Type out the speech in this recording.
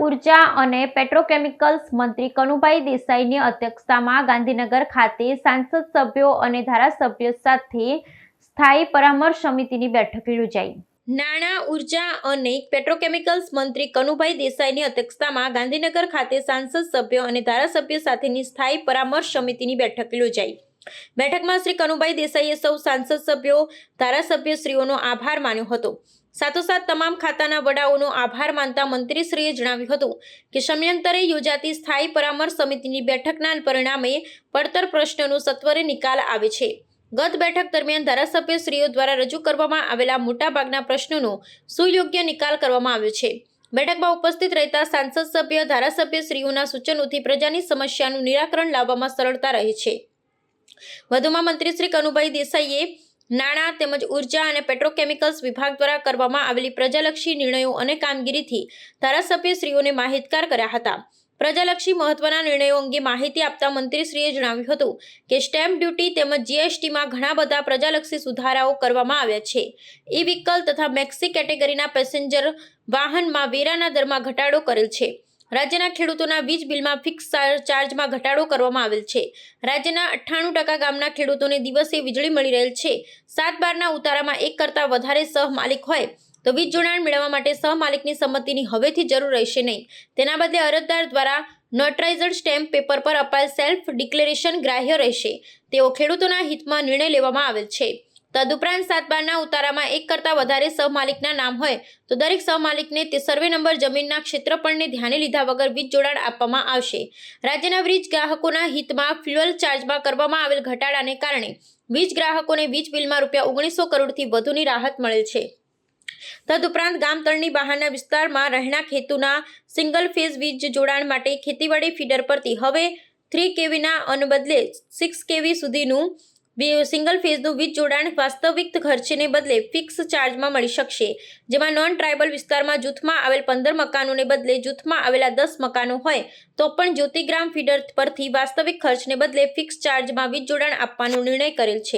ઊર્જા અને પેટ્રોકેમિકલ્સ મંત્રી કનુભાઈ દેસાઈની અધ્યક્ષતામાં ગાંધીનગર ખાતે સાંસદ સભ્યો અને ધારાસભ્યો સાથે સ્થાયી પરામર્શ સમિતિની બેઠક યોજાઈ. નાણાં, ઊર્જા અને પેટ્રોકેમિકલ્સ મંત્રી કનુભાઈ દેસાઈની અધ્યક્ષતામાં ગાંધીનગર ખાતે સાંસદ સભ્યો અને ધારાસભ્યો સાથેની સ્થાયી પરામર્શ સમિતિની બેઠક યોજાઈ. બેઠકમાં શ્રી કનુભાઈ દેસાઈએ સૌ સાંસદ સભ્યો ધારાસભ્યશ્રીઓનો આભાર માન્યો હતો. સાથોસાથ તમામ ખાતાના વડાઓનો આભાર માનતા મંત્રીશ્રીએ જણાવ્યું હતું કે સમયાંતરે યોજાતી સ્થાયી પરામર્શ સમિતિની બેઠકના પરિણામે પડતર પ્રશ્નનો સત્વરે નિકાલ આવે છે. ગત બેઠક દરમિયાન ધારાસભ્યશ્રીઓ દ્વારા રજૂ કરવામાં આવેલા મોટાભાગના પ્રશ્નોનો સુયોગ્ય નિકાલ કરવામાં આવ્યો છે. બેઠકમાં ઉપસ્થિત રહેતા સાંસદ સભ્ય ધારાસભ્યશ્રીઓના સૂચનોથી પ્રજાની સમસ્યાનું નિરાકરણ લાવવામાં સરળતા રહે છે. વધુમાં મંત્રી શ્રી કનુભાઈ દેસાઈએ નાણાં તેમજ ઊર્જા અને પેટ્રોકેમિકલ્સ વિભાગ દ્વારા કરવામાં આવેલી પ્રજાલક્ષી નિર્ણયો અને કામગીરીથી ધારાસભ્યશ્રીઓને માહિતગાર કર્યા હતા. પ્રજાલક્ષી મહત્વના નિર્ણયો અંગે માહિતી આપતા મંત્રીશ્રીએ જણાવ્યું હતું કે સ્ટેમ્પ ડ્યુટી તેમજ જીએસટીમાં ઘણા બધા પ્રજાલક્ષી સુધારાઓ કરવામાં આવ્યા છે. ઈ વ્હીકલ તથા મેક્સી કેટેગરીના પેસેન્જર વાહનમાં વેરાના દરમાં ઘટાડો કરેલ છે. રાજ્યના ખેડૂતોના વીજ બિલમાં ફિક્સ ચાર્જમાં ઘટાડો કરવામાં આવેલ છે. રાજ્યના અઠ્ઠાણું ટકા ગામના ખેડૂતોને દિવસે વીજળી મળી રહેલ છે. સાત બારના ઉતારામાં એક કરતાં વધારે સહમાલિક હોય. તો વીજ જોડાણ મેળવવા માટે સહમાલિકની સંમતિની હવેથી જરૂર રહેશે નહીં. તેના બદલે અરજદાર દ્વારા નોટરાઇઝડ સ્ટેમ્પ પેપર પર અપાયેલ સેલ્ફ ડિક્લેરેશન ગ્રાહ્ય રહેશે. તેઓ ખેડૂતોના હિતમાં નિર્ણય લેવામાં આવેલ છે. તદુપરાંત સાત બારના ઉતારામાં એક કરતાં વધારે સહમાલિકના નામ હોય તો દરેક સહમાલિકને તે સર્વે નંબર જમીનના ક્ષેત્રફળને ધ્યાને લીધા વગર વીજ જોડાણ આપવામાં આવશે. રાજ્યના વીજ ગ્રાહકોના હિતમાં ફ્યુઅલ ચાર્જમાં કરવામાં આવેલ ઘટાડાને કારણે વીજ ગ્રાહકોને વીજ બિલમાં રૂપિયા ઓગણીસો કરોડથી વધુની રાહત મળેલ છે. તદુપરાંત ગામતળની બહારના વિસ્તારમાં રહેણાંક હેતુના સિંગલ ફેઝ વીજ જોડાણ માટે ખેતીવાડી ફીડર પરથી હવે થ્રી કેવીના અન બદલે સિક્સ કેવી સુધીનું વી- સિંગલ ફેઝનું વીજ જોડાણ વાસ્તવિક ખર્ચને બદલે ફિક્સ ચાર્જમાં મળી શકશે, જેમાં નોન ટ્રાઇબલ વિસ્તારમાં જૂથમાં આવેલ પંદર મકાનોને બદલે જૂથમાં આવેલા દસ મકાનો હોય, તો પણ જ્યોતિગ્રામ ફીડર પરથી વાસ્તવિક ખર્ચને બદલે ફિક્સ ચાર્જમાં વીજ જોડાણ આપવાનો નિર્ણય કરેલ છે.